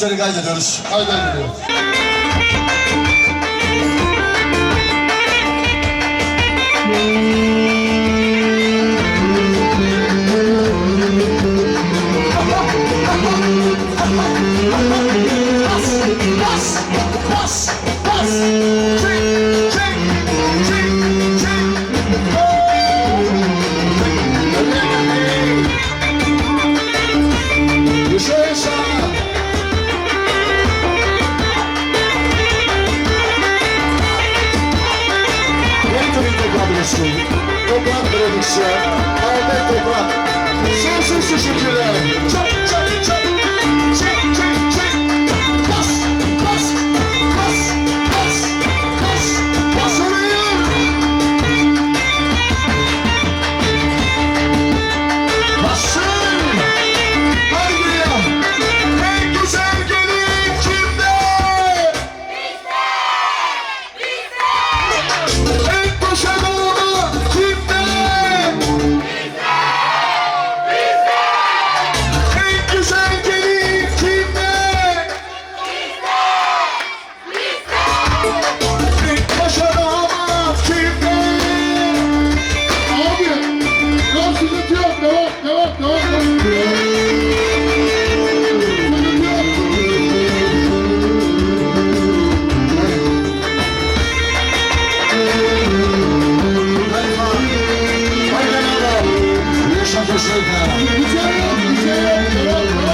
Alkışları kaydediyoruz. Kaydediyoruz. Bas, bas, bas, bas. söyledikçe. Ahmet Toprak. Sonsuz teşekkürler. Çok çok çok. köşede. Güzel, güzel, güzel.